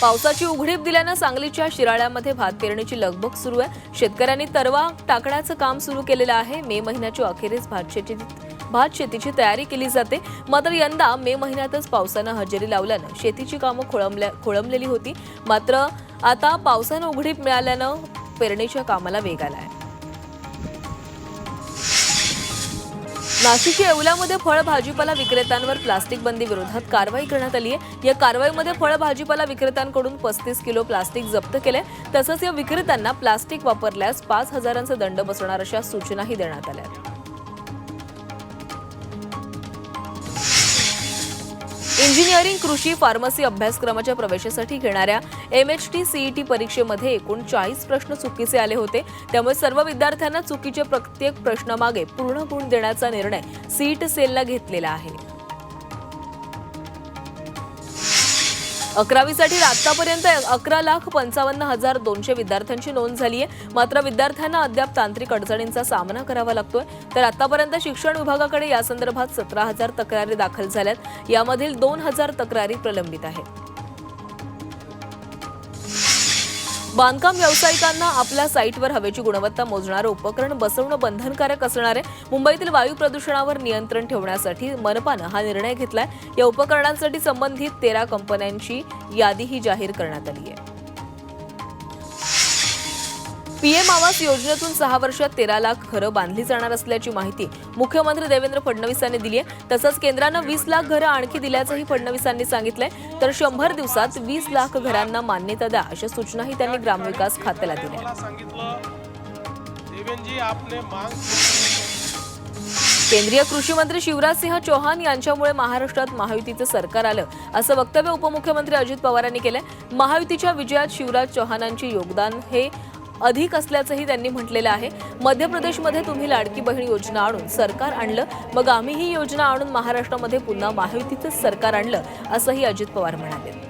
पावसाची उघडीप दिल्यानं सांगलीच्या शिराळ्यामध्ये भात पेरणीची लगबग सुरू आहे. शेतकऱ्यांनी तरवा टाकण्याचं काम सुरू केलेलं आहे. मे महिन्याच्या अखेरीस भात शेती भात शेतीची तयारी केली जाते. मात्र यंदा मे महिन्यातच पावसानं हजेरी लावल्यानं शेतीची कामं खोळंबल्या खोळंबलेली होती. मात्र आता पावसानं उघडीप मिळाल्यानं पेरणीच्या कामाला वेग आला आहे नाशिक येवल्यामध्ये फळ भाजीपाला विक्रेत्यांवर प्लास्टिक बंदी विरोधात कारवाई करण्यात आली आहे. या कारवाईमध्ये फळ भाजीपाला विक्रेत्यांकडून पस्तीस किलो प्लास्टिक जप्त केले. तसंच या विक्रेत्यांना प्लास्टिक वापरल्यास पाच हजारांचा दंड बसणार अशा सूचनाही देण्यात आल्या इंजिनिअरिंग कृषी फार्मसी अभ्यासक्रमाच्या प्रवेशासाठी घेणाऱ्या एम एच टी सीईटी परीक्षेमध्ये एकूण चाळीस प्रश्न चुकीचे आले होते. त्यामुळे सर्व विद्यार्थ्यांना चुकीच्या प्रत्येक प्रश्नामागे पूर्ण गुण देण्याचा निर्णय सीट सेलला घेतलेला आहे. अकरावीसाठी आतापर्यंत अकरा लाख पंचावन्न हजार दोनशे विद्यार्थ्यांची नोंद झाली आहे. मात्र विद्यार्थ्यांना अद्याप तांत्रिक अडचणींचा सामना करावा लागतोय. तर आतापर्यंत शिक्षण विभागाकडे यासंदर्भात सतरा हजार तक्रारी दाखल झाल्यात. यामधील दोन हजार तक्रारी प्रलंबित आहेत. बांधकाम व्यावसायिकांना आपल्या साईटवर हवेची गुणवत्ता मोजणारं उपकरण बसवणं बंधनकारक असणार आहे. मुंबईतील वायू प्रदूषणावर नियंत्रण ठेवण्यासाठी मनपानं हा निर्णय घेतलाय. या उपकरणांसाठी संबंधित तेरा कंपन्यांची यादीही जाहीर करण्यात आली आहे. पीएम आवास योजनेतून सहा वर्षात तेरा लाख घरं बांधली जाणार असल्याची माहिती मुख्यमंत्री देवेंद्र फडणवीस यांनी दिली आहे. तसंच केंद्रानं वीस लाख घरं आणखी दिल्याचंही फडणवीसांनी सांगितलंय. तर शंभर दिवसात वीस लाख घरांना मान्यता द्या अशा सूचनाही त्यांनी ग्रामविकास खात्याला दिल्या. केंद्रीय कृषी मंत्री शिवराज सिंह चौहान यांच्यामुळे महाराष्ट्रात महायुतीचं सरकार आलं असं वक्तव्य उपमुख्यमंत्री अजित पवार यांनी केलंय. महायुतीच्या विजयात शिवराज चौहानांचे योगदान हे अधिक असल्याचंही त्यांनी म्हटलेलं आहे. मध्य प्रदेशमध्ये तुम्ही लाडकी बहीण योजना आणून सरकार आणलं. मग आम्ही ही योजना आणून महाराष्ट्रामध्ये पुन्हा महायुतीचंच सरकार आणलं असंही अजित पवार म्हणाले.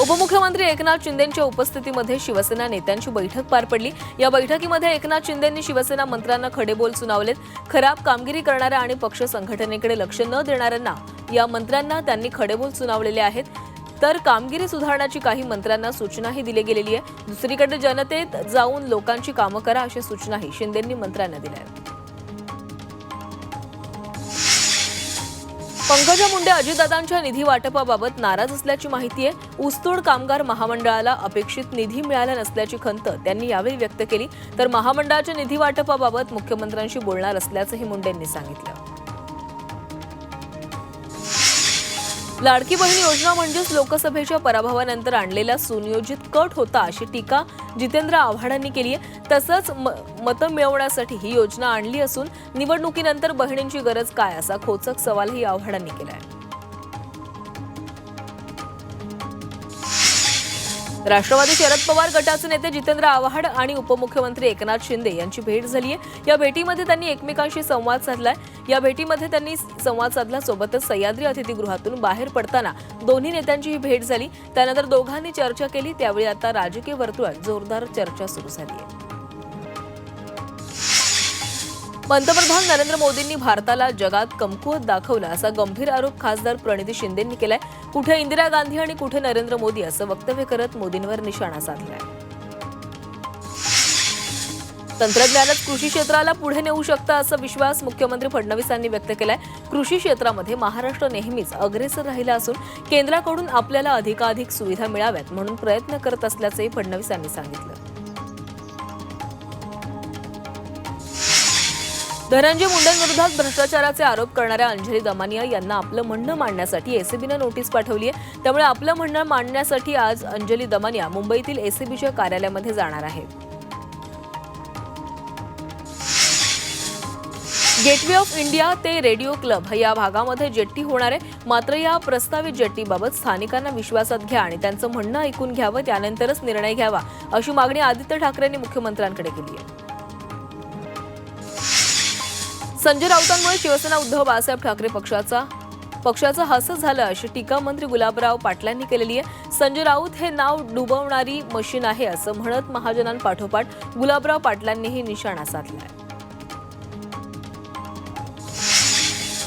उपमुख्यमंत्री एकनाथ शिंदेच्या उपस्थितीमध्ये शिवसेना नेत्यांची बैठक पार पडली. या बैठकीमध्ये एकनाथ शिंदेंनी शिवसेना मंत्र्यांना खडेबोल सुनावलेत. खराब कामगिरी करणाऱ्या आणि पक्ष संघटनेकडे लक्ष न देणाऱ्यांना या मंत्र्यांना त्यांनी खडेबोल सुनावलेले आहेत. तर कामगिरी सुधारण्याची काही मंत्र्यांना सूचनाही दिली गेलेली आहे. दुसरीकडे जनतेत जाऊन लोकांची कामं करा अशा सूचनाही शिंदेंनी मंत्र्यांना दिल्या आहेत. पंकजा मुंडे अजितदादांच्या निधी वाटपाबाबत नाराज असल्याची माहिती आहे. ऊसतोड कामगार महामंडळाला अपेक्षित निधी मिळाला नसल्याची खंत त्यांनी यावेळी व्यक्त केली. तर महामंडळाच्या निधी वाटपाबाबत मुख्यमंत्र्यांशी बोलणार असल्याचंही मुंडेंनी सांगितलं. लाडकी बहीण योजना म्हणजेच लोकसभेच्या पराभवानंतर आणलेला सुनियोजित कट होता अशी टीका जितेंद्र आव्हाडांनी केली आहे. तसंच म- मतं मिळवण्यासाठी ही योजना आणली असून निवडणुकीनंतर बहिणींची गरज काय असा खोचक सवालही आव्हाडांनी केला आहे. राष्ट्रवादी शरद पवार गटाचे नेते जितेंद्र आव्हाड आणि उपमुख्यमंत्री एकनाथ शिंदे यांची भेट झाली आहे. या भेटीमध्ये त्यांनी एकमेकांशी संवाद साधलाय. या भेटीमध्ये त्यांनी संवाद साधला सोबतच सह्याद्री अतिथीगृहातून बाहेर पडताना दोन्ही नेत्यांची ही भेट झाली. त्यानंतर दोघांनी चर्चा केली. त्यावेळी आता राजकीय वर्तुळात जोरदार चर्चा सुरू झाली आहे. पंतप्रधान नरेंद्र मोदींनी भारताला जगात कमकुवत दाखवलं असा गंभीर आरोप खासदार प्रणिती शिंदेंनी केलाय. कुठे इंदिरा गांधी आणि कुठे नरेंद्र मोदी असं वक्तव्य करत मोदींवर निशाणा साधलाय. तंत्रज्ञानच कृषी क्षेत्राला पुढे नेऊ शकतं असा विश्वास मुख्यमंत्री फडणवीसांनी व्यक्त केलाय. कृषी क्षेत्रामध्ये महाराष्ट्र नेहमीच अग्रेसर राहिला असून केंद्राकडून आपल्याला अधिकाधिक सुविधा मिळाव्यात म्हणून प्रयत्न करत असल्याचंही फडणवीसांनी सांगितलं. धनंजय मुंडेंविरोधात भ्रष्टाचाराचे आरोप करणाऱ्या अंजली दमानिया यांना आपलं म्हणणं मांडण्यासाठी एसीबीनं नोटीस पाठवली आहे. त्यामुळे आपलं म्हणणं मांडण्यासाठी आज अंजली दमानिया मुंबईतील एसीबीच्या कार्यालयामध्ये जाणार आहे गेटवे ऑफ इंडिया ते रेडिओ क्लब या भागामध्ये जेट्टी होणार आहे. मात्र या प्रस्तावित जेट्टीबाबत स्थानिकांना विश्वासात घ्या आणि त्यांचं म्हणणं ऐकून घ्यावं त्यानंतरच निर्णय घ्यावा अशी मागणी आदित्य ठाकरेंनी मुख्यमंत्र्यांकडे केली आहे. संजय राऊतांमुळे शिवसेना उद्धव बाळासाहेब ठाकरे पक्षाचा पक्षाचं हसं झालं अशी टीका मंत्री गुलाबराव पाटलांनी केलेली आहे. संजय राऊत हे नाव डुबवणारी मशीन आहे असं म्हणत महाजनांपाठोपाठ गुलाबराव पाटलांनीही निशाणा साधला आहे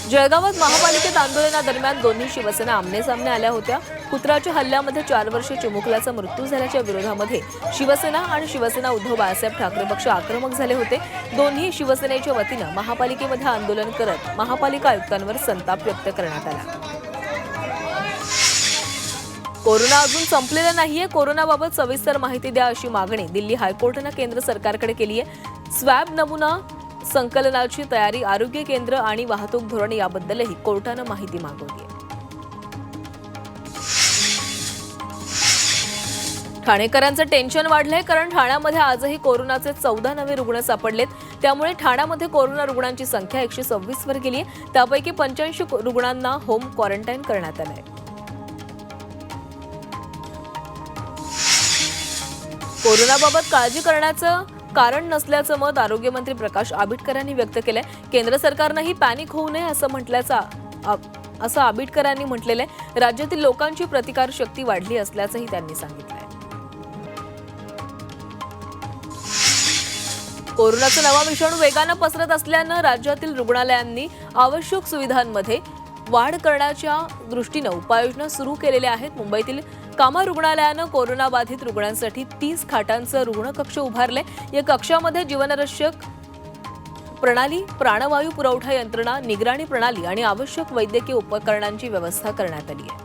जळगावात महापालिकेत आंदोलनादरम्यान दोन्ही शिवसेना आमनेसामने आल्या होत्या. कुत्राच्या हल्ल्यामध्ये चार वर्षे चिमुकल्याचा मृत्यू झाल्याच्या विरोधामध्ये शिवसेना आणि शिवसेना उद्धव बाळासाहेब ठाकरे पक्ष आक्रमक झाले होते. दोन्ही शिवसेनेच्या वतीनं महापालिकेमध्ये आंदोलन करत महापालिका आयुक्तांवर संताप व्यक्त करण्यात आला. कोरोना अजून संपलेला नाहीये. कोरोनाबाबत सविस्तर माहिती द्या अशी मागणी दिल्ली हायकोर्टानं केंद्र सरकारकडे केली आहे स्वॅब नमुना संकलनाची तयारी आरोग्य केंद्र आणि वाहतूक धोरण याबद्दलही कोर्टानं माहिती मागवली आहे. ठाणेकरांचं टेन्शन वाढलंय कारण ठाण्यामध्ये आजही कोरोनाचे चौदा नवे रुग्ण सापडलेत. त्यामुळे ठाण्यामध्ये कोरोना रुग्णांची संख्या एकशे सव्वीस वर गेली आहे त्यापैकी पंच्याऐंशी रुग्णांना होम क्वारंटाईन करण्यात आलंय. कोरोनाबाबत काळजी करण्याचं कारण नसल्याचं मत आरोग्यमंत्री प्रकाश आबिटकर यांनी व्यक्त केलंय. केंद्र सरकारनंही पॅनिक होऊ नये असं म्हटल्याचा असं आंबेडकरांनी म्हटलेलं आहे राज्यातील लोकांची प्रतिकार शक्ती वाढली असल्याचंही त्यांनी सांगितलंय. कोरोनाचा नवा विषाणू वेगानं पसरत असल्यानं राज्यातील रुग्णालयांनी आवश्यक सुविधांमध्ये वाढ करण्याच्या दृष्टीनं उपाययोजना सुरू केलेल्या आहेत. मुंबईतील कामा रुग्णालयानं कोरोनाबाधित रुग्णांसाठी तीस खाटांचं रुग्णकक्ष उभारले या कक्षामध्ये जीवनरक्षक प्रणाली प्राणवायू पुरवठा यंत्रणा निगराणी प्रणाली आणि आवश्यक वैद्यकीय उपकरणांची व्यवस्था करण्यात आली आहे.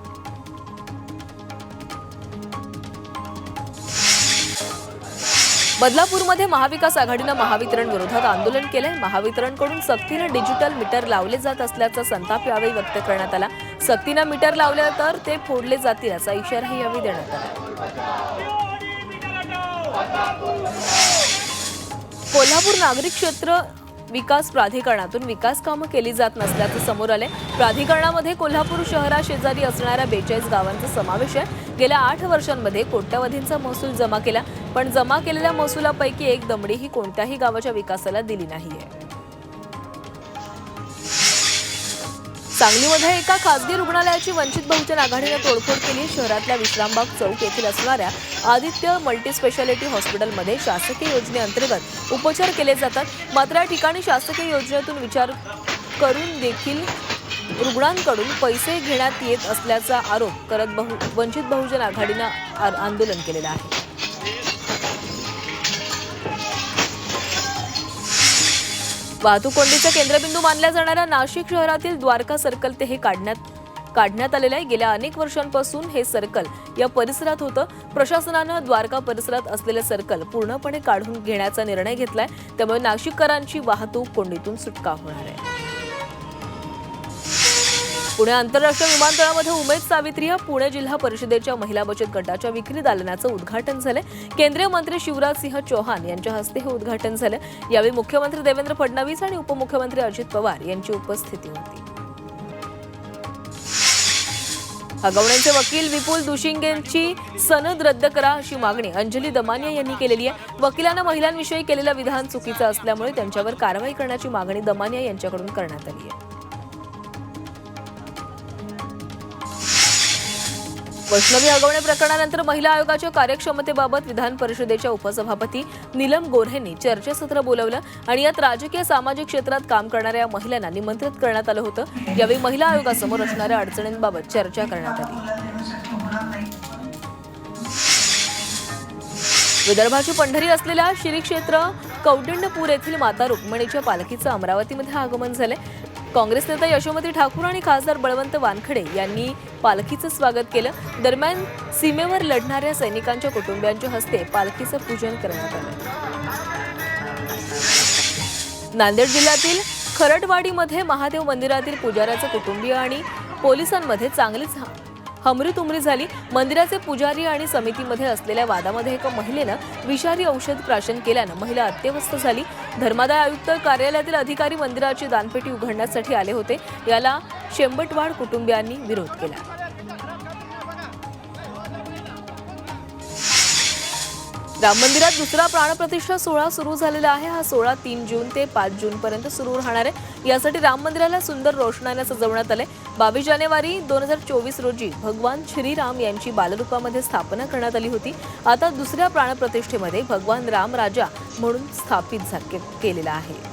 बदलापूरमध्ये महाविकास आघाडीनं महावितरण विरोधात आंदोलन केलंय. महावितरणकडून सक्तीनं डिजिटल मीटर लावले जात असल्याचा संताप यावेळी व्यक्त करण्यात आला. सक्तीनं मीटर लावले तर ते फोडले जातील असा इशाराही यावेळी देण्यात आला. कोल्हापूर नागरिक क्षेत्र विकास प्राधिकरणातून विकास कामं केली जात नसल्याचं समोर आले प्राधिकरणामध्ये कोल्हापूर शहराशेजारी असणाऱ्या बेचाळीस गावांचा समावेश आहे. गेल्या आठ वर्षांमध्ये कोट्यवधींचा महसूल जमा केला पण जमा केलेल्या महसुलापैकी एक दमडीही कोणत्याही गावाच्या विकासाला दिली नाहीये. सांगलीमध्ये एका खासगी रुग्णालयाची वंचित बहुजन आघाडीने तोडफोड केली. शहरातल्या विश्रामबाग चौक येथील असणाऱ्या आदित्य मल्टीस्पेशालिटी हॉस्पिटलमध्ये शासकीय योजनेअंतर्गत उपचार केले जातात. मात्र या ठिकाणी शासकीय योजनेतून विचार करून देखील रुग्णांकडून पैसे घेण्यात येत असल्याचा आरोप करत बहु वंचित बहुजन आघाडीनं आ- आंदोलन केलेलं आहे. वाहतूक कोंडीचा केंद्रबिंदू मानल्या जाणाऱ्या नाशिक शहरातील द्वारका सर्कल ते हे काढण्यात काढण्यात आलेलं आहे. गेल्या अनेक वर्षांपासून हे सर्कल या परिसरात होतं. प्रशासनानं द्वारका परिसरात असलेलं सर्कल पूर्णपणे काढून घेण्याचा निर्णय घेतलाय. त्यामुळे नाशिककरांची वाहतूक कोंडीतून सुटका होणार आहे. पुणे आंतरराष्ट्रीय विमानतळामध्ये उमेद सावित्री या पुणे जिल्हा परिषदेच्या महिला बचत गटाच्या विक्री दालनाचं उद्घाटन झालं. केंद्रीय मंत्री शिवराज सिंह चौहान यांच्या हस्ते हे उद्घाटन झालं. यावेळी मुख्यमंत्री देवेंद्र फडणवीस आणि उपमुख्यमंत्री अजित पवार यांची उपस्थिती होती. हगवण्यांचे वकील विपुल दुशिंगेंची सनद रद्द करा अशी मागणी अंजली दमानिया यांनी केलेली आहे. वकिलांना महिलांविषयी केलेलं विधान चुकीचं असल्यामुळे त्यांच्यावर कारवाई करण्याची मागणी दमानिया यांच्याकडून करण्यात आली आहे. वैष्णवी हगवणे प्रकरणानंतर महिला आयोगाच्या कार्यक्षमतेबाबत विधान परिषदेच्या उपसभापती नीलम गोऱ्हेंनी चर्चासत्र बोलवलं आणि यात राजकीय सामाजिक क्षेत्रात काम करणाऱ्या महिलांना निमंत्रित करण्यात आलं होतं. यावेळी महिला आयोगासमोर असणाऱ्या अडचणींबाबत चर्चा करण्यात आली. विदर्भाची पंढरी असलेल्या श्री क्षेत्र कौटिण्यपूर येथील माता रुक्मिणीच्या पालखीचं अमरावतीमध्ये आगमन झाले काँग्रेस नेता यशोमती ठाकूर आणि खासदार बळवंत वानखडे यांनी पालखीचं स्वागत केलं. दरम्यान सीमेवर लढणाऱ्या सैनिकांच्या कुटुंबियांच्या हस्ते पालखीचं पूजन करण्यात आलं. नांदेड जिल्ह्यातील खरटवाडीमध्ये महादेव मंदिरातील पुजाऱ्याचं कुटुंबीय आणि पोलिसांमध्ये चांगलीच हमरीतुमरी झाली. मंदिराचे पुजारी आणि समितीमध्ये असलेल्या वादामध्ये एका महिलेनं विषारी औषध प्राशन केल्यानं महिला अत्यवस्थ झाली. धर्मादाय आयुक्त कार्यालयातील अधिकारी मंदिराची दानपेटी उघडण्यासाठी आले होते. याला शेंबटवाड कुटुंबियांनी विरोध केला. राम मंदिरात दुसरा प्राणप्रतिष्ठा सोहळा सुरू झालेला आहे. हा सोहळा तीन जून ते पाच जून पर्यंत सुरू राहणार आहे. यासाठी राम मंदिराला सुंदर रोषणाने सजवण्यात आले बावीस जानेवारी दोन हजार चोवीस रोजी भगवान श्रीराम यांची बालरूपामध्ये स्थापना करण्यात आली होती. आता दुसऱ्या प्राणप्रतिष्ठेमध्ये भगवान राम राजा म्हणून स्थापित झा- केलेला आहे.